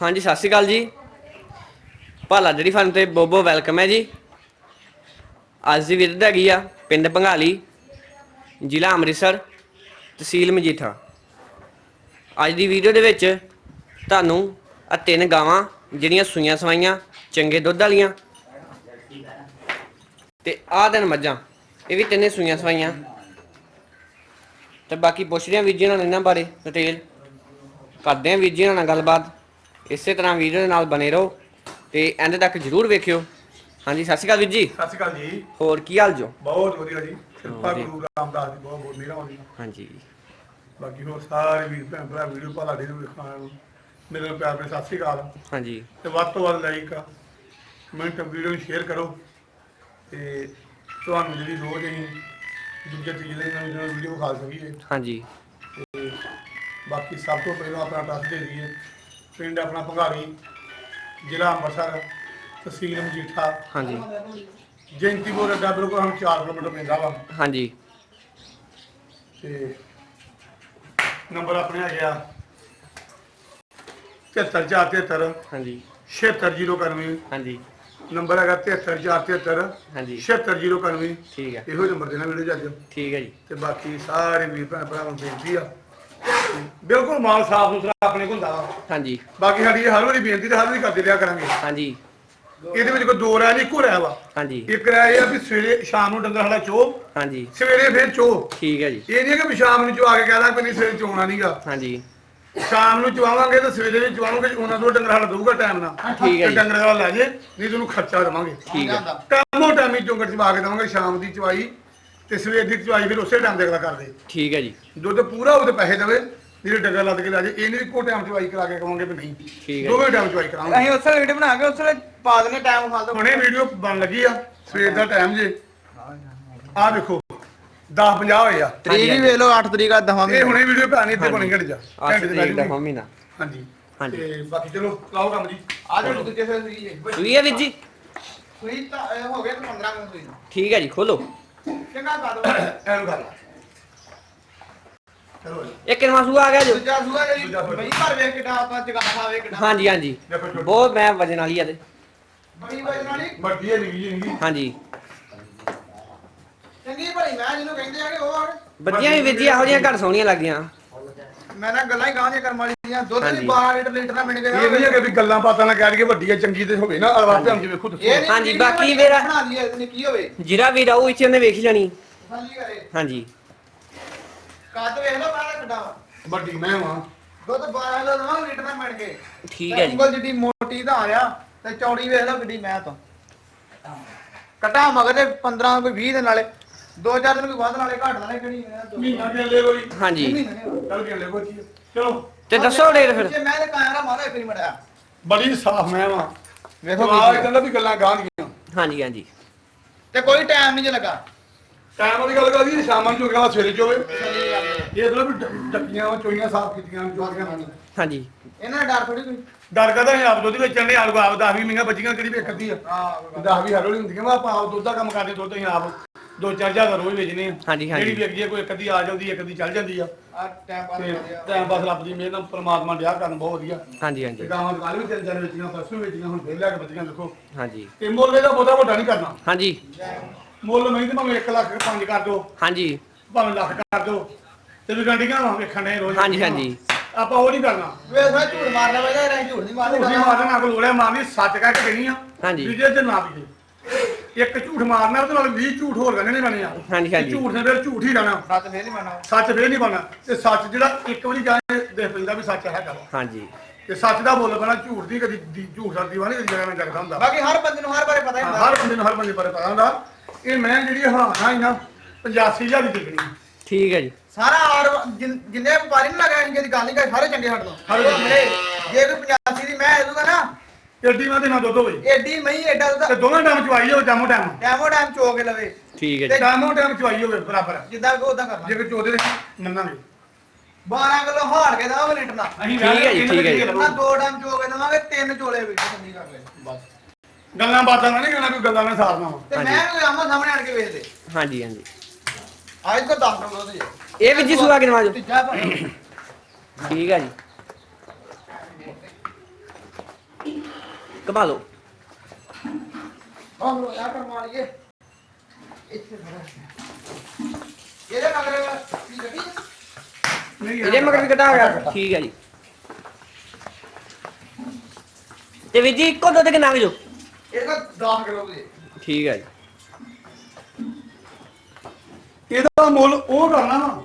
ਹਾਂਜੀ, ਸਤਿ ਸ਼੍ਰੀ ਅਕਾਲ ਜੀ। ਭਾਲਾ ਡੇਰੀ ਫਾਰਮ ਤੇ ਬੋਬੋ ਵੈਲਕਮ ਹੈ ਜੀ। ਅੱਜ ਦੀ ਵਿਰਧ ਹੈਗੀ ਆ ਪਿੰਡ ਭੰਗਾਲੀ ਜ਼ਿਲ੍ਹਾ ਅੰਮ੍ਰਿਤਸਰ, ਤਹਿਸੀਲ ਮਜੀਠਾ। ਅੱਜ ਦੀ ਵੀਡੀਓ ਦੇ ਵਿੱਚ ਤੁਹਾਨੂੰ ਆ ਤਿੰਨ ਗਾਵਾਂ ਜਿਹੜੀਆਂ ਸੂਈਆਂ ਸਵਾਈਆਂ, ਚੰਗੇ ਦੁੱਧ ਵਾਲੀਆਂ ਤੇ ਆਹ ਦਿਨ ਮੱਝਾਂ, ਇਹ ਵੀ ਤਿੰਨੇ ਸੂਈਆਂ ਸਵਾਈਆਂ। ਤੇ ਬਾਕੀ ਪੁੱਛਦੇ ਹਾਂ ਵੀਰ ਜੀ ਨਾਲ ਇਹਨਾਂ ਬਾਰੇ ਡਿਟੇਲ ਕਰਦੇ ਹਾਂ ਵੀਰ ਜੀ ਨਾਲ ਗੱਲਬਾਤ। ਇਸੇ ਤਰ੍ਹਾਂ ਵੀਡੀਓ ਦੇ ਨਾਲ ਬਨੇ ਰਹੋ ਤੇ ਐਂਡ ਤੱਕ ਜਰੂਰ ਵੇਖਿਓ। ਹਾਂਜੀ ਸਤਿ ਸ਼੍ਰੀ ਅਕਾਲ ਵੀਰ ਜੀ। ਸਤਿ ਸ਼੍ਰੀ ਅਕਾਲ ਜੀ। ਹੋਰ ਕੀ ਹਾਲ ਜੋ ਬਹੁਤ ਵਧੀਆ ਜੀ। ਕਿਰਪਾ ਵਧੀਆ। ਗੁਰੂ ਰਾਮਦਾਸ ਦੀ ਬਹੁਤ ਬਹੁਤ ਮਿਹਰਬਾਨੀ ਹਾਂਜੀ। ਬਾਕੀ ਹੋਰ ਸਾਰੇ ਵੀਰ ਭੈਣ ਭਰਾ ਵੀਡੀਓ ਭਲਾ ਦੇ ਨੂੰ ਵੇਖਣ ਨੂੰ ਮੇਰੇ ਨਾਲ ਪਿਆਰ ਭਰੀ ਸਤਿ ਸ਼੍ਰੀ ਅਕਾਲ। ਹਾਂਜੀ। ਤੇ ਵੱਧ ਤੋਂ ਵੱਧ ਲਾਈਕ ਕਮੈਂਟ ਵੀਡੀਓ ਨੂੰ ਸ਼ੇਅਰ ਕਰੋ। ਤੇ ਤੁਹਾਨੂੰ ਜਿਹੜੀ ਰੋਜ਼ ਅਸੀਂ ਦੂਜੇ ਤੀਜੇ ਦਿਨ ਵੀਡੀਓ ਖਾ ਸਕੀਏ ਹਾਂਜੀ। ਤੇ ਬਾਕੀ ਸਭ ਤੋਂ ਪਹਿਲਾਂ ਆਪਣਾ ਦੱਸ ਦੇ ਦਈਏ ਪਿੰਡ ਆਪਣਾ ਭੰਗਾਲੀ ਜ਼ਿਲ੍ਹਾ ਅੰਮ੍ਰਿਤਸਰ ਤਹਿਸੀਲ ਮਜੀਠਾ। ਹਾਂਜੀ। ਜੈਂਤੀਪੁਰ ਅੱਡਾ ਬਿਲਕੁਲ ਹਮ 4 ਕਿਲੋਮੀਟਰ ਪੈਂਦਾ ਵਾ। ਹਾਂਜੀ। ਤੇ ਨੰਬਰ ਆਪਣੇ ਹੈਗੇ ਆ 73473 ਹਾਂਜੀ। 76091 ਹਾਂਜੀ। ਨੰਬਰ ਹੈਗਾ 73473 ਹਾਂਜੀ। 76091 ਠੀਕ ਹੈ। ਇਹੋ ਨੰਬਰ ਦੇਣਾ ਵੀਡੀਓ ਚੱਲ ਠੀਕ ਹੈ ਜੀ। ਤੇ ਬਾਕੀ ਸਾਰੇ ਵੀਰ ਭੈਣ ਭਰਾਵਾਂ ਨੂੰ ਬੇਨਤੀ ਆ ਬਿਲਕੁਲ ਮਾਲ ਸਾਫ਼ ਸੁਥਰਾ ਆਪਣੇ ਕੋਲ ਹੁੰਦਾ ਵਾ। ਹਾਂਜੀ। ਬਾਕੀ ਸਾਡੀ ਇਹ ਹਰ ਵਾਰੀ ਬੇਨਤੀ ਤੇ ਹਰ ਵਾਰੀ ਕਰਦੇ ਰਿਹਾ ਕਰਾਂਗੇ। ਹਾਂਜੀ। ਇਹਦੇ ਵਿੱਚ ਕੋਈ ਦੋ ਰਾਹ ਨਹੀਂ ਇੱਕੋ ਰਾਹ ਵਾ। ਹਾਂਜੀ। ਇੱਕ ਰਾਹ ਇਹ ਆ ਵੀ ਸਵੇਰੇ ਸ਼ਾਮ ਨੂੰ ਡੰਗਰ ਸਾਡਾ ਚੋ। ਹਾਂਜੀ। ਸਵੇਰੇ ਫਿਰ ਚੋ। ਠੀਕ ਹੈ ਜੀ। ਇਹ ਨਹੀਂ ਕਿ ਵੀ ਸ਼ਾਮ ਨੂੰ ਚਵਾ ਕੇ ਕਹਦਾ ਕਿ ਨਹੀਂ ਸਵੇਰੇ ਚੋਣਾ ਨਹੀਂਗਾ ਹਾਂਜੀ। ਸ਼ਾਮ ਨੂੰ ਚਵਾਵਾਂਗੇ ਤੇ ਸਵੇਰੇ ਵੀ ਚਵਾਵਾਂਗੇ ਉਹਨਾਂ ਤੋਂ ਡੰਗਰ ਹਲ ਦਊਗਾ ਟਾਈਮ ਨਾਲ। ਠੀਕ ਹੈ ਜੀ। ਡੰਗਰ ਵਾਲਾ ਲੈ ਜੇ ਨਹੀਂ ਤੁਹਾਨੂੰ ਖਰਚਾ ਦੇਵਾਂਗੇ। ਠੀਕ ਹੈ। ਟਾਈਮੋ ਟਾਈਮੀ ਚੋਂਗਰ ਚਵਾ ਕੇ ਦੇਵਾਂਗੇ ਸ਼ਾਮ ਦੀ ਚਵਾਈ ਤੇ ਸਵੇਰ ਦੀ ਚਵਾਈ ਫਿਰ ਉਸੇ ਟਾਈਮ ਦੇ ਅਗਲਾ ਕਰਦੇ। ਠੀਕ ਹੈ ਜੀ। ਦੁੱਧ ਪੂਰਾ ਉਹਦੇ ਪੈਸੇ ਦੇਵੇ। ਜਿਹੜੇ ਡੰਗਰ ਲੱਦ ਕੇ ਲੈ ਜੇ ਇਹ ਨਹੀਂ ਇੱਕੋ ਟਾਈਮ ਚਵਾਈ ਕਰਾ ਕੇ ਕਹਾਂਗੇ ਵੀ ਨਹੀਂ। ਠੀਕ ਹੈ। ਦੋਵੇਂ ਟਾਈਮ ਚਵਾਈ ਕਰਾਂਗੇ। ਅਸੀਂ ਉਸੇ ਵੀਡੀਓ ਬਣਾ ਕੇ ਉਸੇ ਪਾ ਦਨੇ ਟਾਈਮ ਦੋ ਹੁਣੇ ਵੀਡੀਓ ਬਣ ਲੱਗੀ ਆ। ਸਵੇਰ ਦਾ ਟਾਈਮ ਜੇ। ਆਹ ਦੇਖੋ 10 50 ਹੋਏ ਆ। ਤਰੀਕ ਵੀ ਵੇਖ ਲਓ 8 ਤਰੀਕ ਆ ਦਵਾਂ ਇਹ ਹੁਣੇ ਵੀਡੀਓ ਪਾਣੀ ਇੱਥੇ ਬਣੀ ਘੜ ਜਾ ਅੱਜ ਘੰਟੇ ਦੇ ਤਰੀਕ ਦਾ ਬਾਅਦ ਮਹੀਨਾ। ਹਾਂਜੀ। ਹਾਂਜੀ। ਤੇ ਬਾਕੀ ਚਲੋ ਲਾਓ ਕੰਮ ਜੀ। ਆ ਜੋ ਦੂਜੇ ਸੇ ਸੂਈ ਜੇ ਸੂਈ ਹੈ ਵੀਰ ਜੀ? ਸੂਈ ਤਾਂ ਇਹ ਹੋ ਗਿਆ 15 ਮਿੰਟ ਸੂਈ। ਠੀਕ ਹੈ ਜੀ ਖੋਲੋ। ਚੰਗਾ ਪਾ ਦੋ ਐਨੂੰ ਕਰ। ਲਾ ਚਲੋ ਜੀ। ਇਹ ਕਿੰਨਾ ਸੂਆ ਆ ਗਿਆ ਜੋ। ਦੂਜਾ ਸੂਆ ਜਿਹੜੀ। ਬਈ ਭਰ ਵੇਖ ਕਿਡਾ ਆਪਾਂ ਜਗਾ ਖਾਵੇ ਕਿਡਾ ਹਾਂਜੀ ਹਾਂਜੀ। ਦੇਖੋ ਬਹੁਤ ਮੈਂ ਵਜਨ ਵਾਲੀ ਆ ਤੇ। ਬੜੀ ਵਜਨ ਵਾਲੀ। ਵੱਡੀ ਹੈ ਨਿੱਕੀ ਜਿਹੀ ਨਿੱਕੀ ਹਾਂਜੀ। ਚੰਗੀ ਭਲੀ ਮੈਂ ਜਿਹਨੂੰ ਕਹਿੰਦੇ ਆ ਕਿ ਉਹ ਆ ਬੱਚੀਆਂ ਵੀ ਜੀ ਇਹੋ ਜਿਹੀਆਂ ਘੱਟ ਸੋਹਣੀਆਂ ਲੱਗਦੀਆਂ। ਮੈਂ ਨਾ ਗੱਲਾਂ ਹੀ ਗਾਂ ਦੀਆਂ ਕਰਮ ਵਾਲੀਆਂ ਦੁੱਧ ਹਾਂਜੀ। ਵੀ 12 ਲੀਟਰ ਲੀਟਰ ਨਾਲ ਮਿਲ ਗਿਆ। ਇਹ ਨਹੀਂ ਹੈ ਕਿ ਵੀ ਗੱਲਾਂ ਬਾਤਾਂ ਨਾਲ ਕਹਿ ਕੇ ਵੱਡੀ ਹੈ ਚੰਗੀ ਤੇ ਹੋਵੇ ਨਾ ਆਵਾਜ਼ ਹਮ ਜੀ ਵੇਖੋ ਇਹ ਨਹੀਂ ਹਾਂਜੀ, ਬਾਕੀ ਮੇਰਾ- ਬਣਾ ਲਈ ਇਹਨੇ ਕੀ ਹੋਵੇ। ਜਿਹੜਾ ਵੀਰ ਆਊ ਇੱਥੇ ਉਹਨੇ ਵੇਖ ਹੀ ਜਾਣੀ। ਸਾਲੀ ਕਰੇ ਹਾਂਜੀ। ਕੱਦ ਵੇਖ ਲਓ ਬਾਹਰ ਕਿੱਡਾ ਵਾ। ਵੱਡੀ ਮੈਂ ਵਾਂ ਦੁੱਧ 12 ਕਿਲੋ ਦਵਾਂ ਲੀਟਰ ਨਾਲ ਮਿਲ ਕੇ। ਠੀਕ ਹੈ ਜੀ। ਉਂਗਲ ਜਿੱਡੀ ਮੋਟੀ ਤਾਂ ਆ ਤੇ ਚੌੜੀ ਵੇਖ ਲਓ ਕਿੱਡੀ ਮੈਂ ਤੋਂ। ਕਟਾ ਮਗਰ ਦੇ 15 ਕੋਈ 20 ਦੇ ਨਾਲੇ। ਦੋ ਚਾਰ ਦਿਨ ਕੋਈ ਵੱਧ ਨਾਲੇ ਘੱਟ ਨਾਲੇ ਕਿਹੜੀ ਮੈਂ ਦੋ- ਮਹੀਨਾ ਕੇ ਲੈ ਕੋਈ ਹਾਂਜੀ। ਮਹੀਨੇ ਨੇ। ਚੱਲ ਕੇ ਲੈ ਕੋਈ ਚਲੋ। ਤੇ ਦੱਸੋ ਡੇਟ ਫਿਰ। ਜੇ ਮੈਂ ਤੇ ਕਾਇਰਾ ਮਾਰਾ ਇੱਕ ਨਹੀਂ ਮੜਿਆ। ਬੜੀ ਸਾਫ਼ ਮੈਂ ਵਾਂ। ਵੇਖੋ ਆਵਾਜ਼ ਕੀ- ਕਹਿੰਦਾ ਵੀ ਗੱਲਾਂ ਗਾਂ ਦੀਆਂ ਹਾਂਜੀ ਹਾਂਜੀ। ਤੇ ਕੋਈ ਟਾਈਮ ਨਹੀਂ ਜੇ ਲੱਗਾ। ਟਾਈਮ ਵਾਲੀ ਗੱਲ ਕਰਦੀ ਸ਼ਾਮਾਂ ਨੂੰ ਚੋਗਾ ਸਵੇਰੇ ਚੋਵੇ। ਇਹ ਤਾਂ ਵੀ ਡ- ਡੱਕੀਆਂ ਚੋਈਆਂ ਸਾਫ਼ ਕੀਤੀਆਂ ਚੋਰੀਆਂ ਹਾਂਜੀ। ਇਹਨਾਂ ਦਾ ਡਰ ਥੋੜੀ ਕੋਈ? ਡਰ ਕਰਦਾ ਅਸੀਂ ਆਪ ਦੁੱਧ ਵੇਚਣ ਦੇ ਆਪ ਆਪ 10 ਮਹੀਨਾ ਬੱਚੀਆਂ ਕਿਹੜੀ ਵੇਖ ਕਰਦੀ ਆ? ਹਾਂ 10 ਵੀ ਹਰੋਲੀ ਹੁੰਦੀਆਂ ਵਾ ਆਪਾਂ ਆਪ ਦੁੱਧ ਦਾ ਕੰਮ ਕਰਦੇ ਦੁੱਧ ਅਸੀਂ ਆਪ ਦੋ ਚਾਰ ਹਜ਼ਾਰ ਦਾ ਰੋਜ਼ ਵੇਚਨੇ ਆ। ਹਾਂਜੀ, ਹਾਂਜੀ। ਜਿਹੜੀ ਵੇਚਦੀ ਆ ਕੋਈ ਇੱਕ ਅੱਧੀ ਆ ਜਾਂਦੀ ਇੱਕ ਅੱਧੀ ਚੱਲ ਜਾਂਦੀ ਆ। ਆ ਟਾਈਮ ਪਾਸ ਤੇ ਕਰ ਲਿਆ ਟਾਈਮ ਪਾਸ ਰੱਬ ਦੀ ਮਿਹਰ ਨਾਲ ਪ੍ਰਮਾਤਮਾ ਡਿਆ ਕਰਨ ਬਹੁਤ ਵਧੀਆ। ਹਾਂਜੀ ਤੇ ਹਾਂਜੀ ਗਾਵਾਂ ਕੱਲ ਵੀ ਤਿੰਨ ਚਾਰ ਵੇਚੀਆਂ ਪਰਸੋਂ ਵੀ ਵੇਚੀਆਂ ਹੁਣ ਫੇਰ ਲੈ ਕੇ ਬੱਚੀਆਂ ਦੇਖੋ। ਹਾਂਜੀ। ਤੇ ਮੁੱਲ ਇਹਦਾ ਬਹੁਤਾ ਵੱਡਾ ਨਹੀਂ ਕਰਨਾ। ਹਾਂਜੀ। ਮੁੱਲ ਨਹੀਂ ਤੇ ਭਾਵੇਂ 1 ਲੱਖ 5 ਕਰ ਦੋ ਹਾਂਜੀ। ਭਾਵੇਂ ਲੱਖ ਕਰ ਦੋ ਤੇ ਵੀ ਗੰਡੀਆਂ ਵਾਂ ਵੇਖਣ ਦੇ ਰੋਜ਼ ਹਾਂਜੀ, ਹਾਂਜੀ। ਆਪਾਂ ਉਹ ਨਹੀਂ ਕਰਨਾ। ਵੇ ਫਿਰ ਝੂਠ ਮਾਰਨਾ ਵੇ ਜਾਂ ਝੂਠ ਨਹੀਂ ਮਾਰਨਾ। ਝੂਠੀ ਮਾਰਨਾ ਕੋਲ ਲੋੜਿਆ ਮਾਰਨੀ ਸੱਚ ਕਹਿ ਕੇ ਕਹਿਣੀ ਆ। ਹਾਂਜੀ। ਦੂਜੇ ਤੇ ਨਾ ਵੀ ਇੱਕ ਝੂਠ ਮਾਰਨਾ ਉਹਦੇ ਨਾਲ 20 ਝੂਠ ਹੋਰ ਕਰਨੇ ਨੇ ਬਣੇ ਆ। ਹਾਂਜੀ, ਹਾਂਜੀ। ਝੂਠ ਨੇ ਫਿਰ ਝੂਠ ਹੀ ਰਹਿਣਾ। ਸੱਚ ਫੇਰ ਨਹੀਂ ਮੰਨਣਾ ਸੱਚ ਫੇਰ ਨਹੀਂ ਬਣਨਾ। ਤੇ ਸੱਚ ਜਿਹੜਾ ਇੱਕ ਵਾਰੀ ਜਾਣੇ ਦੇਖ ਪੈਂਦਾ ਵੀ ਸੱਚ ਹੈਗਾ ਹਾਂਜੀ। ਤੇ ਸੱਚ ਦਾ ਬੋਲ ਪੈਣਾ ਝੂਠ ਦੀ ਕਦੀ ਝੂਠ ਦਾ ਦੀਵਾਨੀ ਕਦੀ ਜਗ੍ਹਾ ਨਾਲ ਜਗਦਾ ਹੁੰਦਾ। ਬਾਕੀ ਹਰ ਬੰਦੇ ਨੂੰ ਹਰ ਬਾਰੇ ਪਤਾ ਹੀ ਹੁੰਦਾ। ਹਰ ਬੰਦੇ ਨੂੰ ਹਰ ਬੰਦੇ ਬਾਰੇ ਪਤਾ ਹੁੰਦਾ। ਇਹ ਮੈਂ ਜਿਹੜੀ ਹਾਂ ਹੀ ਨਾ 85000 ਦੀ ਵਿਕਣੀ ਠੀਕ ਹੈ ਜੀ। ਸਾਰਾ ਆਰ ਜਿਨ- ਜਿੰਨੇ ਵਪਾਰੀ ਨੂੰ ਲਗਾਇਆ ਜਿਹਦੀ ਗੱਲ ਨਹੀਂ ਕਰ ਸਾਰੇ ਚੰਗੇ ਹੱਟ ਚੰਗੇ। ਜੇ ਕੋਈ 85 ਦੀ ਮੈਂ ਇਹਦੂਗਾ ਨਾ ਏਡੀ ਮੈਂ ਦੇ ਨਾ ਦੁੱਧ ਹੋਵੇ ਏਡੀ ਮਈ ਐਡਾ ਤੇ ਦੋਵੇਂ ਟਾਈਮ ਚਵਾਈ ਹੋਵੇ ਜਾਮੋ ਟਾਈਮ। ਟੈਮੋ ਟਾਈਮ ਚੋ ਕੇ ਲਵੇ। ਠੀਕ ਹੈ ਤੇ ਜੀ। ਜਾਮੋ ਟਾਈਮ ਚਵਾਈ ਹੋਵੇ ਬਰਾਬਰ। ਜਿੱਦਾਂ ਕੋ ਉਦਾਂ ਕਰਨਾ। ਜੇ ਕੋਈ ਚੋਦੇ ਮੰਨਾਂਗੇ 12 ਕਿਲੋ ਹਾਰ ਕੇ ਦਾ ਲੀਟਰ ਦਾ। ਅਸੀਂ ਠੀਕ ਹੈ ਜੀ, ਠੀਕ ਹੈ ਜੀ। ਨਾ ਦੋ ਟਾਈਮ ਚੋ ਕੇ ਦਵਾਂਗੇ ਤਿੰਨ ਚੋਲੇ ਵੀ ਸੰਦੀ ਕਰ ਲੈ ਬਸ। ਗੱਲਾਂ ਬਾਤਾਂ ਨਾਲ ਨਹੀਂ ਕਹਿਣਾ ਕੋਈ ਗੱਲਾਂ ਨਾਲ ਸਾਰਨਾ ਵਾ। ਤੇ ਹਾਂਜੀ। ਮੈਂ ਵੀ ਆਮੋ ਸਾਹਮਣੇ ਆਣ ਕੇ ਵੇਖ ਦੇ ਹਾਂਜੀ ਹਾਂਜੀ। ਅੱਜ ਕੋ 10 ਕਿਲੋ ਦੇ ਇਹ ਵੀਰ ਜੀ ਸੂਆ ਕਿੰਨਾ ਜੋ। ਤੀਜਾ ਭਾਈ ਠੀਕ ਹੈ ਜੀ। ਘਮਾ ਲਓ। ਆਹ ਲੋ ਯਾਰ ਕਰਮਾ ਲਈਏ ਇੱਥੇ ਇਹਦੇ ਮਗਰ ਕੀ? ਨਹੀਂ ਇਹਦੇ ਵੀ ਕਟਾ ਗਿਆ। ਠੀਕ ਹੈ ਜੀ। ਤੇ ਵੀਰ ਜੀ ਇੱਕੋ ਦੁੱਧ ਕਿੰਨਾ ਕੁ ਜੋ? ਇਹ ਤਾਂ 10 ਕਿਲੋ ਦੇ। ਠੀਕ ਹੈ ਜੀ। ਇਹਦਾ ਮੁੱਲ ਉਹ ਕਰਨਾ ਵਾ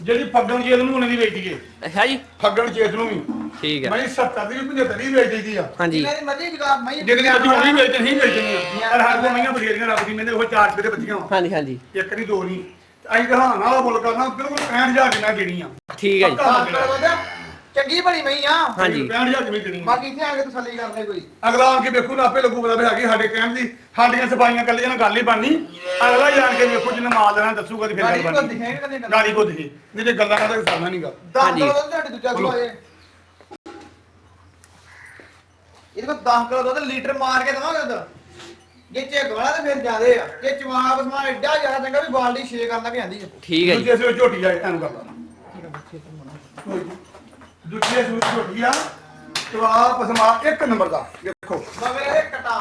ਜਿਹੜੀ ਫੱਗਣ ਚੇਤ ਨੂੰ ਉਹਨੇ ਦੀ ਵੇਚੀਏ ਅੱਛਾ ਜੀ। ਫੱਗਣ ਚੇਤ ਨੂੰ ਵੀ। ਠੀਕ ਹੈ। ਮੈਂ 70 ਦੀ ਵੀ 75 ਦੀ ਵੇਚ ਆ। ਹਾਂਜੀ। ਦੀ ਮਰਜ਼ੀ ਜਗਾ ਮੈਂ ਜਿਹੜੀ ਅੱਜ ਹੋਣੀ ਵੇਚ ਨਹੀਂ ਵੇਚਣੀ ਆ। ਪਰ ਹਰ ਕੋ ਮਹੀਆਂ ਬਥੇਰੀਆਂ ਰੱਬ ਦੀ ਮੈਨੇ ਉਹ ਚਾਰ ਰੁਪਏ ਦੇ ਬੱਚੀਆਂ ਹਾਂਜੀ ਹਾਂਜੀ। ਇੱਕ ਨਹੀਂ ਦੋ ਨਹੀਂ ਅਸੀਂ ਤਾਂ ਹਾਂ ਨਾਲ ਕਰਨਾ ਬਿਲਕੁਲ 65000 ਦੀ ਮੈਂ ਦੇਣੀ ਆ। ਠੀਕ ਹੈ ਜੀ। ਚੰਗੀ ਭਲੀ ਮਈ ਆ। ਹਾਂਜੀ। 65000 ਦੀ ਮੈਂ ਦੇਣੀ। ਆ ਬਾਕੀ ਇੱਥੇ ਆ ਕੇ ਤਸੱਲੀ ਕਰ ਲੈ ਕੋਈ। ਅਗਲਾ ਆਣ ਕੇ ਵੇਖੂ ਨਾ ਆਪੇ ਲੱਗੂ ਪਤਾ ਵੀ ਹੈਗੀ ਸਾਡੇ ਕਹਿਣ ਦੀ। ਸਾਡੀਆਂ ਸਫਾਈਆਂ ਕੱਲੀਆਂ ਨਾਲ ਗੱਲ ਹੀ ਬਣਨੀ। ਅਗਲਾ ਜਾਣ ਕੇ ਵੇਖੋ ਜਿੰਨਾ ਮਾਲ ਦੇਣਾ ਦੱਸੂਗਾ ਤੇ ਫਿਰ ਗੱਲ ਕੋ ਬਣਨੀ। ਗਾੜੀ ਕੋ ਦਿਖੇ ਨਹੀਂ ਤੇ ਗੱਲਾਂ ਕਰਦਾ ਕੋਈ ਸਰਨਾ ਨਹੀਂਗਾ। 10 ਹਾਂਜੀ। ਕਿਲੋ ਦੁੱਧ ਤੁਹਾਡੇ ਦੂਜਾ ਸੂਆ ਜੇ ਇਹਦੇ ਕੋਲ 10 ਕਿਲੋ ਦੁੱਧ ਲੀਟਰ ਮਾਰ ਕੇ ਦਵਾਂਗੇ ਦੁੱਧ। ਜੇ ਚੇਕ ਵਾਲਾ ਤੇ ਫਿਰ ਜ਼ਿਆਦੇ ਆ। ਜੇ ਚਵਾਬ ਸਮਾਨ ਐਡਾ ਜ਼ਿਆਦਾ ਚੰਗਾ ਵੀ ਬਾਲਟੀ ਛੇ ਕਰਨ ਲੱਗ ਜਾਂਦੀ ਹੈ ਠੀਕ ਹੈ ਜੀ। ਦੂਜੇ ਸੂਏ ਝੋਟੀ ਆ ਐਨੂੰ ਕਰਦਾ ਦੂਜੇ ਸੂਏ ਝੋਟੀ ਆ ਤਵਾ ਪਸਮਾ ਇੱਕ ਨੰਬਰ ਦਾ। ਦੇਖੋ। ਮਗਰ ਇਹ ਕਟਾ।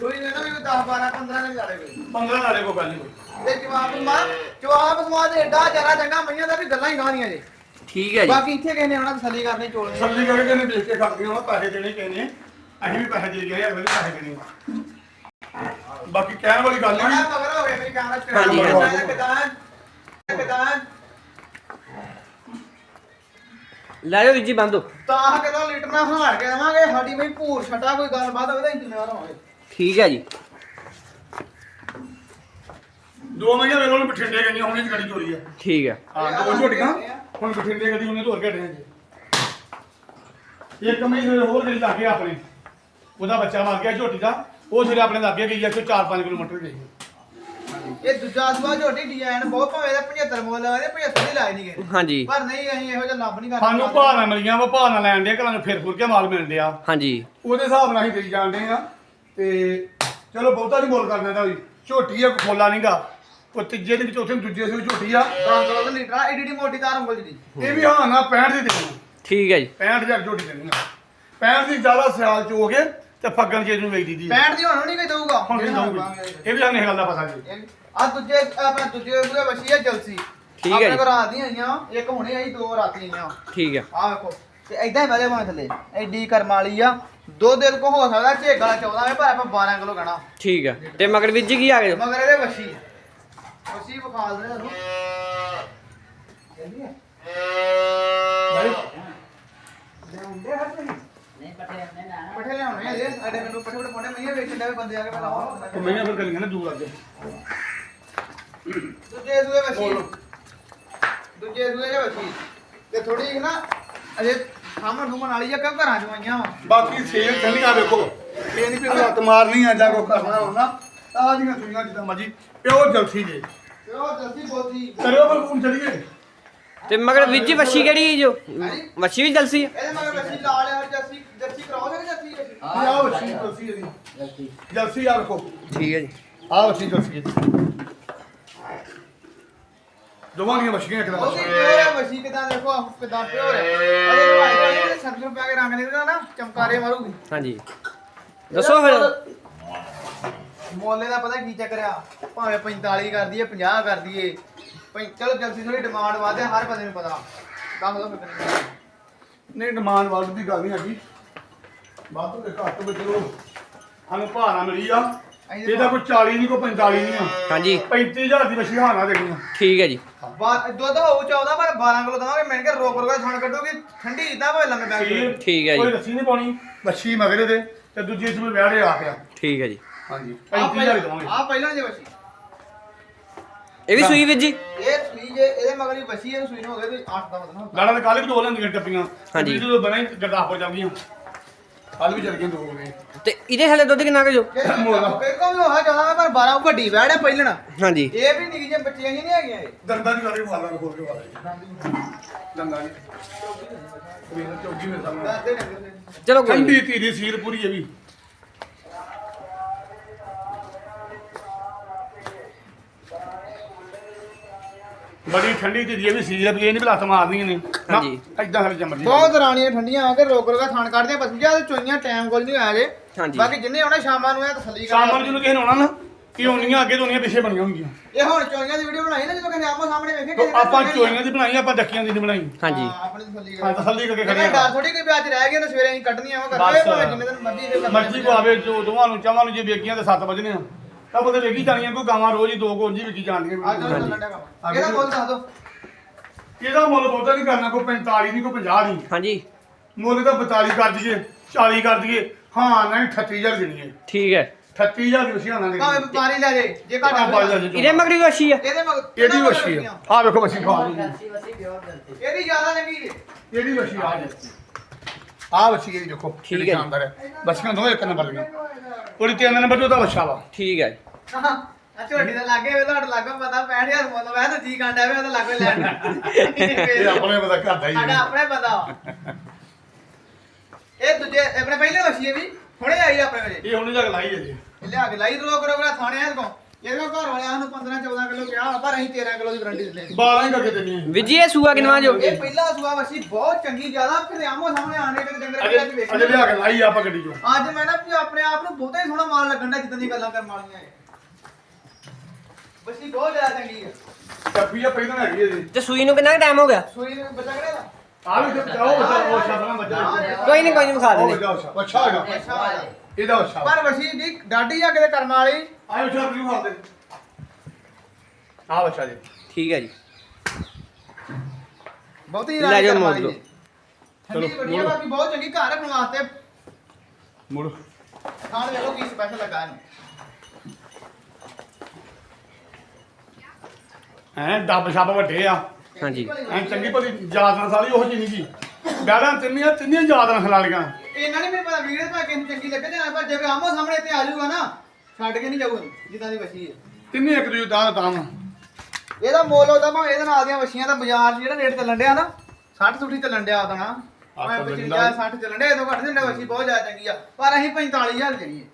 ਕੋਈ ਨਾ ਵੀ 10 12 15 ਨੇ ਜਾੜੇ ਕੋਈ। 15 ਨਾਲੇ ਕੋ ਗੱਲ ਨਹੀਂ ਕੋਈ। ਤੇ ਜਵਾਬ ਸਮਾਨ ਜਵਾਬ ਸਮਾਨ ਤੇ ਐਡਾ ਜ਼ਿਆਦਾ ਚੰਗਾ ਮਈਆਂ ਦਾ ਵੀ ਗੱਲਾਂ ਹੀ ਗਾਣੀਆਂ ਜੇ। ਠੀਕ ਹੈ ਜੀ। ਬਾਕੀ ਇੱਥੇ ਕਿਸੇ ਨੇ ਆਉਣਾ ਤਸੱਲੀ ਕਰਨੀ ਚੋਲ ਸਬਜ਼ੀ ਕਰਕੇ ਨੇ ਦੇਖ ਕੇ ਖੜਦੀਆਂ ਹੁਣ ਪੈਸੇ ਦੇਣੇ ਕਹਿੰਦੇ ਅਸੀਂ ਵੀ ਪੈਸੇ ਦੇ ਗਏ ਅਗਲੇ ਵੀ ਪੈਸੇ ਦੇਣੇ ਆ। ਬਾਕੀ ਕਹਿਣ ਵਾਲੀ ਗੱਲ ਬੜਾ ਨਹੀਂ ਮਗਰ ਹੋ ਗਿਆ ਮੇਰੀ ਕੈਮਰਾ ਚ ਹਾਂਜੀ, ਹਾਂਜੀ। ਕਿਦਾਂ ਕਿਦਾਂ ਲੈ ਜਾਓ ਵੀਰ ਜੀ ਬੰਦੋ ਤਾਂ ਕਿਲੋ ਲੀਟਰ ਨਾਲ ਹਾਰ ਕੇ ਦੇਵਾਂਗੇ ਸਾਡੀ ਬਈ ਭੂਰ ਛਟਾ ਕੋਈ ਗੱਲਬਾਤ ਹੋਵੇ ਤਾਂ ਜ਼ਿੰਮੇਵਾਰ ਹੋਵਾਂਗੇ। ਠੀਕ ਹੈ ਜੀ। ਦੋ ਮਹੀਨੇ ਵੇਲੇ ਉਹਨੂੰ ਬਠਿੰਡੇ ਗਈਆਂ ਹੁਣ ਇਹਦੀ ਗੱਡੀ ਚੋਰੀ ਆ। ਠੀਕ ਹੈ। ਹਾਂ ਦੋ ਝੋਟੀਆਂ ਹੁਣ ਬਠਿੰਡੇ ਗੱਡੀ ਉਹਨੇ ਧੋਰ ਕੇ ਹਟੇ ਜੀ। ਇੱਕ ਮਹੀਨੇ ਹੋਰ ਗੱਡੀ ਲੱਗ ਗਿਆ ਆਪਣੇ। ਉਹਦਾ ਬੱਚਾ ਮਰ ਗਿਆ ਝੋਟੀ ਦਾ ਉਹ ਸਿਰੇ ਆਪਣੇ ਲੱਗੇ ਗਈ ਆ ਕਿ 4-5 ਕਿਲੋਮੀਟਰ ਗਈ ਇਹ ਦੂਜਾ ਸਵਾ ਝੋਟੀ ਡਿਜ਼ਾਈਨ ਬਹੁਤ ਭਾਵੇਂ ਦਾ 75 ਮੁੱਲ ਆਵੇ 75 ਦੀ ਲਾਏ ਨਹੀਂ ਗਏ ਹਾਂਜੀ। ਪਰ ਨਹੀਂ ਅਸੀਂ ਇਹੋ ਜਿਹਾ ਲੱਭ ਨਹੀਂ ਕਰਦੇ। ਸਾਨੂੰ ਨਾਲ ਮਿਲੀਆਂ ਵਾ ਨਾਲ ਲੈਣ ਦੇ ਘਰਾਂ ਨੂੰ ਫਿਰ ਫੁਰ ਕੇ ਮਾਲ ਮਿਲਣ ਡਿਆ ਹਾਂਜੀ। ਉਹਦੇ ਹਿਸਾਬ ਨਾਲ ਅਸੀਂ ਦੇਈ ਜਾਂਦੇ ਆ। ਤੇ ਚਲੋ ਬਹੁਤਾ ਨਹੀਂ ਬੋਲ ਕਰਨਾ ਦਾ ਵੀ। ਝੋਟੀ ਆ ਖੋਲਾ ਨਹੀਂਗਾ ਉਹ ਤੀਜੇ ਦੇ ਵਿੱਚ ਉੱਥੇ ਦੂਜੇ ਸੇ ਝੋਟੀ ਆ। 10 ਕਿਲੋ ਲੀਟਰ ਆ ਏਡੀ ਏਡੀ ਮੋਟੀ ਤਾਰ ਉਂਗਲ ਦੀ ਇਹ ਵੀ ਹਾਂ ਨਾ 65 ਦੀ ਦੇਣੀ ਠੀਕ ਹੈ ਜੀ। 65000 ਝੋਟੀ ਦੇਣੀ ਆ। 65 ਦੀ ਜ਼ਿਆਦਾ ਸਿਆਲ ਚ ਹੋ ਕੇ ਤੇ ਫੱਗਣ ਜੇ ਨੂੰ ਵੇਚ ਦਿੱਤੀ 65 ਦੀ ਹੁਣ ਨਹੀਂ ਕੋਈ ਦਊਗਾ ਹੁਣ ਨਹੀਂ ਦਊਗੀ ਇਹ ਵੀ ਸਾਨੂੰ ਇਹ ਗੱਲ ਦਾ ਪਤਾ ਜੀ। ਆ ਦੂਜੇ ਆਪਣਾ ਦੂਜੇ ਦੂਜੇ ਬੱਚੀ ਆ ਜਲਸੀ। ਠੀਕ ਹੈ ਆਪਣੇ। ਕੋਲ ਰਾਤ ਦੀਆਂ ਆਈਆਂ ਇੱਕ ਹੁਣੇ ਆਈ ਦੋ ਰਾਤੀ ਆਈਆਂ। ਠੀਕ ਹੈ। ਆ ਵੇਖੋ ਤੇ ਐਦਾਂ ਹੀ ਵਧੇ ਭਾਵੇਂ ਥੱਲੇ। ਐਡੀ ਕਰਮ ਵਾਲੀ ਆ। ਦੋ ਦਿਨ ਕੋ ਹੋ ਸਕਦਾ ਝੇਗਾ 14 ਵੇ ਪਰ ਆਪਾਂ 12 ਕਿਲੋ ਗਣਾ ਠੀਕ ਹੈ। ਤੇ ਮਗਰ ਜੀ ਕੀ ਆ ਗਏ? ਮਗਰ ਇਹਦੇ ਵਸ਼ੀ ਵਸ਼ੀ ਵਿਖਾ ਦੇ ਤੁਹਾਨੂੰ। ਜੇ ਮੈਨੂੰ ਪਾਉਣੇ ਮੈਂ ਵੇਚਣ ਦੇ ਬੰਦੇ ਆ ਕੇ ਪਹਿਲਾਂ। ਤੇ ਮੈਂ ਫਿਰ ਕਰੀਆਂ ਨਾ ਦੂਰ ਅੱਗੇ। ਦੂਜੇ ਸੂਏ ਵਸ਼ੀ ਦੂਜੇ ਸੂਏ ਦੇ ਵਸ਼ੀ ਤੇ ਥੋੜੀ ਜਿਹੀ ਨਾ ਅਜੇ ਸਾਹਮਣ ਨੂੰ ਵਾਲੀ ਆ ਕਿਉਂ ਘਰਾਂ ਚ ਆਈਆਂ ਵਾ? ਬਾਕੀ ਸੇਲ ਠੰਡੀਆਂ ਵੇਖੋ। ਇਹ ਨਹੀਂ ਵੀ ਲੱਤ ਮਾਰਨੀ ਜਾਂ ਕੋ ਕਰਨਾ ਹੁੰਦਾ। ਤਾਂ ਦੀਆਂ ਸੁਈਆਂ ਜਿੱਦਾਂ ਮਰਜ਼ੀ ਪਿਓ ਜਲਸੀ ਜੇ। ਤੇ ਉਹ ਜਲਦੀ ਬੋਲਦੀ ਕਰਿਓ ਬਲਕੂਨ ਚਲੀਏ ਤੇ ਮਗਰ ਵੀਰ ਜੀ ਵੱਛੀ ਕਿਹੜੀ ਜੋ ਵੱਛੀ ਵੀ ਜਲਸੀ ਹੈ ਇਹਦੇ ਮਗਰ ਵਸ਼ੀ ਲਾ ਲਿਆ ਜਰਸੀ ਜਰਸੀ ਕਰਾਓ ਕਿ ਜਰਸੀ। ਆ। ਆਓ ਵਸੀ ਜਲਸੀ ਇਹਦੀ ਜਲਸੀ ਆ ਵੇਖੋ ਠੀਕ ਹੈ ਜੀ। ਆ ਵਸੀ ਜਲਸੀ ਇਹਦੀ। ਦੋਵਾਂ ਦੀਆਂ ਵਸੀਆਂ ਇੱਕ ਉਹ ਕੀ ਦਾ ਪਿਓਰ ਹੈ ਵਸ਼ੀ ਕਿਦਾਂ ਦੇਖੋ ਆਹ ਕਿਦਾਂ ਪਿਓਰ ਹੈ ਅਜੇ ਦਵਾਈ ਵਾਲੀ ਜਿਹੜੇ ਸਰਜੂ ਪਾ ਕੇ ਰੰਗ ਨਿਕਲਦਾ ਨਾ ਚਮਕਾਰੇ ਮਾਰੂਗੀ। ਹਾਂਜੀ। ਦੱਸੋ ਫਿਰ। ਮੋਲੇ ਦਾ ਪਤਾ ਕੀ ਚੱਕਰ ਆ? ਭਾਵੇਂ 45 ਕਰ ਦਈਏ 50 ਕਰ ਦਈਏ। ਪੰ- ਚਲੋ ਜਲਦੀ ਥੋੜੀ ਡਿਮਾਂਡ ਵਾਧੇ ਹਰ ਬੰਦੇ ਨੂੰ ਪਤਾ। ਦੱਸ ਦੋ ਫਿਰ ਨਹੀਂ ਡਿਮਾਂਡ ਵੱਧ ਦੀ ਗੱਲ ਨਹੀਂ ਹੈਗੀ। ਵੱਧ ਦੇ ਘੱਟ ਵਿੱਚ ਚਲੋ ਸਾਨੂੰ ਭਾਰਾ ਮਿਲੀ ਆ। ਇਹਦਾ ਕੋਈ 40 ਨਹੀਂ ਕੋਈ 45 ਨਹੀਂ ਆ। ਹਾਂਜੀ। 35000 ਦੀ ਵਸੀ ਹਾਨਾ ਦੇਣੀ ਠੀਕ ਹੈ ਜੀ। ਬਾ- ਦੁੱਧ ਹੋਊ 14 ਪਰ 12 ਕਿਲੋ ਦਵਾਂਗੇ। ਮੈਂ ਕਿਹਾ ਰੋਕ ਰੋਕ ਕੇ ਥਣ ਕੱਢੂਗੀ। ਠੰਡੀ ਇਦਾਂ ਭਾਵੇਂ ਲੰਮੇ ਬੈਠ ਕੇ ਠੀਕ ਹੈ ਕੋਈ ਜੀ ਰੱਸੀ ਨਹੀਂ ਪਾਉਣੀ। ਵੱਛੀ ਮਗਰੇ ਦੇ ਤੇ ਦੂਜੀ ਇਸ ਵਿੱਚ ਵਿਆਹ ਆ ਪਿਆ। ਠੀਕ ਹੈ ਜੀ। ਹਾਂਜੀ। ਆ 35000 ਦਵਾਂਗੇ। ਆ ਪਹਿਲਾਂ ਜੇ ਵਸ਼ੀ ਇਹ ਵੀ ਸੂਈ ਵੀਰ ਜੀ? ਇਹ ਸੂਈ ਜੇ ਇਹਦੇ ਮਗਰ ਹੀ ਵਸ਼ੀ ਇਹਨੂੰ ਸੂਈ ਨੂੰ ਹੋ ਗਏ ਤੇ 8 ਦਾ ਮਤਲਬ ਗਾਲਾਂ ਤੇ ਕੱਲ ਵੀ ਦੋ ਲੈਂਦੀਆਂ ਟੱਪੀਆਂ। ਹਾਂਜੀ। ਜਦੋਂ ਬਣਾ ਗਰਦਾਪੁਰ ਜਾਂਦੀਆਂ। ਕੱਲ ਵੀ ਚਲ ਗਈਆਂ ਦੋ ਗਏ ਤੇ ਇਹਦੇ ਥੱਲੇ ਦੁੱਧ ਕਿੰਨਾ ਕੁ ਜੋ? ਬਿਲਕੁਲ ਵੀ ਹੋਹਾ ਚਾਹੁੰਦਾ ਪਰ 12 ਵੱਡੀ ਵੈੜ ਹੈ ਪਹਿਲਣਾ। ਹਾਂਜੀ। ਇਹ ਵੀ ਨਿੱਕੀ ਜਿਹੀ ਬੱਚੀਆਂ ਹੀ ਨਹੀਂ ਹੈਗੀਆਂ ਇਹ। ਦੰਦਾਂ ਦੀ ਗੱਲ ਖਵਾ ਲਾਂਗੇ ਖੋਲ ਕੇ ਵਾਲਾ ਦੰਦਾਂ ਦੀ। ਮੇਰਾ ਚੌਕੀ ਮੇਰੇ ਸਾਹਮਣੇ। ਦੱਸਦੇ ਨੇ ਚਲੋ ਕੋਈ ਠੰਡੀ ਨੀ। ਧੀਰੀ ਸੀਲ ਪੂਰੀ ਇਹ ਵੀ। ਬੜੀ ਠੰਡੀ ਤੇ ਇਹ ਵੀ ਸੀ ਇਹ ਨਹੀਂ ਬਲਾਤ ਮਾਰਦੀਆਂ ਨੇ ਹਾਂਜੀ। ਐਦਾਂ ਹਰ ਜਮਰ ਬਹੁਤ ਰਾਣੀਆਂ ਠੰਡੀਆਂ ਆ ਕੇ ਰੋਕ ਰੋਕਾ ਖਾਣ ਕੱਢਦੀਆਂ ਬਸ ਜ਼ਿਆਦਾ ਚੋਈਆਂ ਟਾਈਮ ਕੋਲ ਨਹੀਂ ਆਇਆ ਜੇ ਹਾਂਜੀ। ਬਾਕੀ ਜਿੰਨੇ ਆਉਣਾ ਸ਼ਾਮਾਂ ਨੂੰ ਇਹ ਤਸੱਲੀ ਸ਼ਾਮ ਨੂੰ ਕਰਾਂਗੇ। ਜਦੋਂ ਕਿਸੇ ਨੇ ਆਉਣਾ ਨਾ ਕਿ ਹੋਣੀਆਂ ਅੱਗੇ ਤੋਂ ਹੋਣੀਆਂ ਪਿੱਛੇ ਬਣੀਆਂ ਹੁੰਦੀਆਂ ਇਹ ਹੁਣ ਚੋਈਆਂ ਦੀ ਵੀਡੀਓ ਬਣਾਈ ਨਾ ਜਦੋਂ ਕਹਿੰਦੇ ਆਪੋ ਸਾਹਮਣੇ ਵੇਖੇ ਤੋ ਆਪਾਂ ਚੋਈਆਂ ਦੀ ਬਣਾਈ ਆਪਾਂ ਡੱਕੀਆਂ ਦੀ ਨਹੀਂ ਬਣਾਈ ਹਾਂਜੀ ਹਾਂ, ਆਪਣੀ ਤਸੱਲੀ ਹਾਂ, ਤਸੱਲੀ ਕਰਕੇ ਖੜੇ ਆ। ਡਰ ਥੋੜੀ ਕੋਈ ਵੀ ਅੱਜ ਰਹਿ ਗਏ ਨੇ ਸਵੇਰੇ ਅਸੀਂ ਕੱਢਣੀਆਂ ਉਹ ਬਸ। ਕਰਦੇ ਭਾਵੇਂ ਜਿੰਨੇ ਦਿਨ ਮਰਜ਼ੀ ਦੇ ਮਰਜ਼ੀ ਕੋ ਆਵੇ ਜੋ ਦੋਵਾਂ ਨੂੰ ਚਾਵਾਂ ਨੂੰ ਜੇ ਵੇਗੀਆਂ ਤੇ 7 ਵਜਣੇ ਆ ਤਾਂ ਉਹਦੇ ਵੇਗੀ ਜਾਣੀਆਂ ਕੋਈ ਗਾਵਾਂ ਰੋਜ਼ ਹੀ ਦੋ ਕੋ ਉਂਝ ਹੀ ਵੇਗੀ ਜਾਣਦੀਆਂ ਆ ਚਲੋ ਚੱਲਣ ਡਿਆ। ਇਹਦਾ ਮੁੱਲ ਦੱਸ ਦੋ ਇਹਦਾ ਮੁੱਲ ਬਹੁਤਾ ਨਹੀਂ ਕਰਨਾ ਕੋਈ 45 ਨਹੀਂ ਕੋਈ 50 ਨਹੀਂ। ਹਾਂਜੀ। ਮੁੱਲ ਤਾਂ 42 ਕਰ ਦਈਏ 40 ਕਰ ਦਈਏ। ਹਾਂ ਨਹੀਂ 38000 ਦੇਣੀ ਹੈ। ਠੀਕ ਹੈ। 38000 ਦੀ ਉਸੇ ਆਣਾ ਭਾਵੇਂ ਵਪਾਰੀ ਲੈ ਜੇ ਜੇ ਘਾਟਾ। ਇਹਦੇ ਮਗਰੀ ਵਸ਼ੀ ਆ। ਇਹਦੇ ਮਗ ਇਹਦੀ ਵਸ਼ੀ ਆ। ਆ ਵੇਖੋ ਵਸ਼ੀ ਖਾ ਲਈ ਇਹਦੀ ਜ਼ਿਆਦਾ ਜੇ ਇਹਦੀ ਵਸ਼ੀ ਆ। ਜੇ ਆ ਵਸ਼ੀ ਇਹਦੀ ਦੇਖੋ ਠੀਕ ਹੈ। ਸ਼ਾਨਦਾਰ ਹੈ। ਵਸ਼ੀਆਂ ਦੋਵੇਂ ਇੱਕ ਨੰਬਰ ਦੀਆਂ। ਉਹਦੀ ਤਿੰਨ ਨੰਬਰ ਤੇ ਉਹਦਾ ਵਸ਼ਾ ਵਾ। ਠੀਕ ਹੈ ਆ ਝੋਟੀ ਦਾ ਲੱਗੇ ਵੇ ਤੁਹਾਡੇ ਲੱਗੋ ਪਤਾ 65000 ਮੁੱਲ ਵੈ ਤਾਂ ਜੀ ਕਾਂਡਾ ਵੇ ਉਹਦਾ ਲੱਗੇ ਲੈਣ। ਇਹ ਆਪਣੇ ਪਤਾ ਘਰ ਦਾ ਹੀ ਸਾਡਾ ਹੈ। ਆਪਣੇ ਪਤਾ ਵਾ। ਇਹ ਦੂਜੇ ਆਪਣੇ ਪਹਿਲੇ ਵਸੀਏ ਵੀ ਹੁਣੇ ਆਈ ਆਪਣੇ ਵਜੇ ਇਹ ਹੁਣ ਜਗ ਲਾਈ ਜੀ। ਇਹ ਲਿਆ ਕੇ ਲਾਈ ਰੋਕ ਰੋਕ ਨਾ ਥਾਣੇ ਆ ਕੋ ਇਹਦੇ ਕੋਲ ਘਰ ਵਾਲਿਆਂ ਨੂੰ 15 14 ਕਿਲੋ ਕਿਹਾ ਪਰ ਅਸੀਂ 13 ਕਿਲੋ ਦੀ ਗਰੰਟੀ ਦਿੰਦੇ ਹਾਂ। 12 ਹੀ ਕਰਕੇ ਦੇਣੀ ਹੈ। ਵਿਜੀ ਇਹ ਸੂਆ ਕਿਨਵਾ ਜੋ? ਇਹ ਪਹਿਲਾ ਸੂਆ ਵਸੀ ਬਹੁਤ ਚੰਗੀ ਜ਼ਿਆਦਾ ਫਿਰ ਆਮੋ ਸਾਹਮਣੇ ਆਣੇ ਤੇ ਡੰਗਰ ਅਜੇ ਕਿਹੜਾ ਅਜੇ ਲਿਆ ਕੇ ਲਾਈ ਆਪਾਂ ਗੱਡੀ ਚੋਂ। ਅੱਜ ਮੈਂ ਨਾ ਵੀ ਆਪਣੇ ਆਪ ਨੂੰ ਬਹੁਤਾ ਹੀ ਸੋਹਣਾ ਮਾਲ ਲੱਗਣ ਦਾ ਜਿੱਦਾਂ ਦੀ ਗੱਲਾਂ ਕਰਨ ਵਾਲੀਆਂ ਹੈ ਵਸੀ ਬਹੁਤ ਜ਼ਿਆਦਾ ਚੰਗੀ ਹੈ ਕੱਪੀਆ ਪਹਿਲਾਂ ਹੈਗੀ ਹੈ ਜੀ। ਤੇ ਸੂਈ ਨੂੰ ਕਿੰਨਾ ਟਾਈਮ ਹੋ ਗਿਆ? ਸੂਈ ਨੂੰ ਬੱਚਾ ਕਿਹੜਾ ਦਾ ਆ ਵੀ ਤੇ ਜਾਓ ਬੱਚਾ ਉਹ ਸ਼ਬਨਾ ਬੱਚਾ ਕੋਈ ਨਹੀਂ ਕੋਈ ਨਹੀਂ ਵਿਖਾ ਉਹ ਦਿੰਦੇ। ਅੱਛਾ ਅੱਛਾ ਹੈਗਾ। ਇਹਦਾ ਅੱਛਾ। ਪਰ ਵਸੀ ਦੀ ਡਾਡੀ ਆ ਕਿਤੇ ਕਰਮ ਵਾਲੀ। ਆਇਓ ਅੱਛਾ ਕਿਉਂ ਖਾਦੇ ਆ ਬੱਚਾ ਜੀ। ਠੀਕ ਹੈ ਜੀ। ਬਹੁਤੀ ਲੈ ਜਾਓ ਮੋੜ ਲਓ। ਚਲੋ। ਬਾਕੀ ਬਹੁਤ ਚੰਗੀ ਘਰ ਰੱਖਣ ਵਾਸਤੇ। ਮੁੜ। ਖਾਣ ਵੇਖੋ ਕੀ ਸਪੈਸ਼ਲ ਲੱਗਾ ਇਹਨੂੰ ਐ ਡੱਬ ਛੱਬ ਵੱਡੇ ਆ। ਹਾਂਜੀ। ਐ ਚੰਗੀ ਭਲੀ ਯਾਦ ਨਾਲ ਸਾਲੀ ਉਹ ਜੀ ਨਹੀਂ ਕੀ ਬੈੜਾਂ ਤਿੰਨੀਆਂ ਤਿੰਨੀਆਂ ਯਾਦ ਨਾਲ ਖਲਾ ਲੀਆਂ ਇਹਨਾਂ ਨੇ ਮੈਨੂੰ ਪਤਾ ਵੀਡੀਓ ਪਾ ਕਿੰਨੀ ਚੰਗੀ ਲੱਗੇ ਜਾਂ ਪਰ ਜੇ ਆਮੋ ਸਾਹਮਣੇ ਤੇ ਆ ਜਾਊਗਾ ਨਾ ਛੱਡ ਕੇ ਨਹੀਂ ਜਾਊਗਾ ਜਿੱਦਾਂ ਦੀ ਵਸੀ ਹੈ। ਤਿੰਨੇ ਇੱਕ ਦੂਜੇ ਦਾ ਤਾਂ ਵਾ। ਇਹਦਾ ਮੁੱਲ ਉਹਦਾ ਭਾਵੇਂ ਇਹਦੇ ਨਾਲ ਦੀਆਂ ਵਸ਼ੀਆਂ ਦਾ ਬਾਜ਼ਾਰ 'ਚ ਜਿਹੜਾ ਰੇਟ ਚੱਲਣ ਡਿਆ ਨਾ 60 ਸੁੱਠੀ ਚੱਲਣ ਡਿਆ ਉਹਦਾ ਨਾ। ਤਾਂ 55 ਬੰਦਾ- 60 ਚੱਲਣ ਡਿਆ ਇਹ ਤੋਂ ਘੱਟ ਨਹੀਂ ਵਸ਼ੀ ਬਹੁਤ ਜ਼ਿਆਦਾ ਚੰਗੀ ਆ। ਪਰ ਅਸੀਂ 45000 ਦੇਣੀ ਹੈ।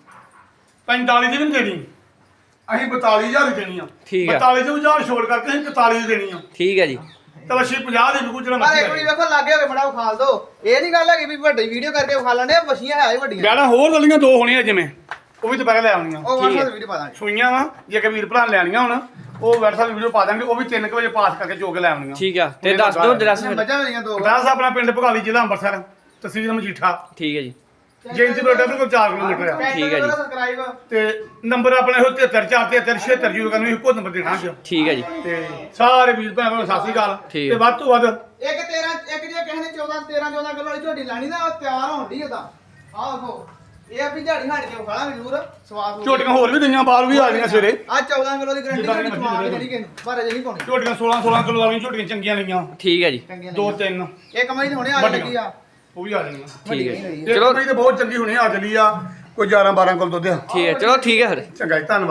45 ਦੀ ਵੀ ਨਹੀਂ ਦੇਣੀ। ਅਸੀਂ 42000 ਦੀ ਦੇਣੀ ਆ। ਠੀਕ ਆ। 42 ਤੋਂ ਹਜ਼ਾਰ ਛੋੜ ਕਰਕੇ ਅਸੀਂ 41 ਦੀ ਦੇਣੀ ਆ। ਠੀਕ ਹੈ ਜੀ। ਤਾਂ ਅਸੀਂ 50 ਦੀ ਵਿਕੂ ਜਿਹੜਾ ਪਰ ਇੱਕ ਮਰਜ਼ੀ ਵਾਰੀ ਵੇਖੋ ਲੱਗੇ ਹੋਗੇ ਬੜਾ ਵਿਖਾਲ ਦੋ। ਇਹ ਨਹੀਂ ਗੱਲ ਹੈਗੀ ਵੀ ਵੱਡੀ ਵੀਡੀਓ ਕਰਕੇ ਵਿਖਾ ਲੈਣੇ ਵਸ਼ੀਆਂ ਹੈ ਹੀ ਵੱਡੀਆਂ। ਬੈੜਾਂ ਹੋਰ ਵਾਲੀਆਂ ਦੋ ਹੋਣੀਆਂ ਜਿਵੇਂ। ਉਹ ਵੀ ਦੁਪਹਿਰੇ ਲੈ ਆਉਣੀਆਂ। ਉਹ। WhatsApp ਵੀਡੀਓ ਪਾ ਦਾਂਗੇ। ਸੂਈਆਂ ਵਾ ਜੇ ਕਿ ਵੀਰ ਭਰਾ ਨੇ ਲੈਣੀਆਂ ਹੁਣ ਉਹ WhatsApp ਵੀਡੀਓ ਪਾ ਦਾਂਗੇ ਉਹ ਵੀ 3 ਵਜੇ ਪਾਸ ਕਰਕੇ ਜੋ ਕੇ ਲੈ ਆਉਣੀਆਂ। ਠੀਕ ਆ ਤੇ ਦੱਸ ਦਿਓ ਐਡਰੈਸ ਫਿਰ ਬੱਚਾ ਮੇਰੀਆਂ ਦੋ। ਐਡਰੈਸ ਆਪਣਾ ਪਿੰਡ ਭਗਾਲੀ ਜ਼ਿਲ੍ਹਾ ਅੰਮ੍ਰਿਤਸਰ ਤਹਿਸੀਲ ਮਜੀਠਾ। ਠੀਕ ਹੈ ਜੀ। ਜੈਂਤੀ ਬਰੋਡਾ ਤੋਂ 4 ਕਿਲੋਮੀਟਰ ਆ। ਠੀਕ ਹੈ ਜੀ। ਸਬਸਕ੍ਰਾਈਬ ਤੇ ਨੰਬਰ ਆਪਣਾ ਇਹੋ 734376 ਜੀਰੋ ਕਰਨੀ ਇੱਕੋ ਨੰਬਰ ਦੇਣਾ ਜੀ ਠੀਕ ਹੈ ਜੀ। ਤੇ ਸਾਰੇ ਵੀਰ ਭਰਾਵਾਂ ਨੂੰ ਸਤਿ ਸ੍ਰੀ ਅਕਾਲ। ਤੇ। ਵੱਧ ਤੋਂ ਵੱਧ ਇੱਕ 13 ਇੱਕ ਜੇ ਕਿਸੇ ਨੇ 14 13 14 ਕਿਲੋ ਵਾਲੀ ਝੋਟੀ ਲੈਣੀ ਨਾ ਤਿਆਰ ਹੋਣ ਦੀ ਉਹਦਾ। ਆਹ ਇਹ ਆ ਵੀ ਦਿਹਾੜੀ ਹਟ ਕੇ ਖਾਣਾ ਜ਼ਰੂਰ ਸਵਾਦ ਹੋਊ। ਝੋਟੀਆਂ ਹੋਰ ਵੀ ਦਈਆਂ ਬਾਹਰ ਵੀ ਆ ਰਹੀਆਂ ਸਵੇਰੇ। ਆਹ 14 ਕਿਲੋ ਦੀ ਗਰੰਟੀ ਜਿੱਦਾਂ ਜਿਹੜੀ ਦੀ ਸਵਾਦ ਮਰਜ਼ੀ ਪਰ ਅਜੇ ਨਹੀਂ ਪਾਉਣੀ। ਝੋਟੀਆਂ 16 16 ਕਿਲੋ ਵਾਲੀਆਂ ਝੋਟੀਆਂ ਚੰਗੀਆਂ ਲਈਆਂ ਠੀਕ ਹੈ ਜੀ। ਦੋ ਲੱਗੀਆਂ। ਤਿੰਨ। ਇਹ ਕਮਾਈ ਤੇ ਹੁਣੇ ਆ ਵੱਡੀਆਂ। ਲੱਗੀ ਆ ਉਹ ਵੀ ਆ ਜਾਣੀਆਂ। ਠੀਕ ਹੈ ਜੀ। ਚਲੋ। ਚਲੋ ਤੇ ਬਹੁਤ ਚੰਗੀ ਹੁਣੇ ਆ ਚਲੀ ਆ। ਕੋਈ 11 12 ਕਿਲੋ ਦੁੱਧ ਆ। ਠੀਕ ਹੈ ਚਲੋ ਠੀਕ ਹੈ ਫਿਰ। ਚੰਗਾ ਜੀ ਧੰਨਵਾਦ।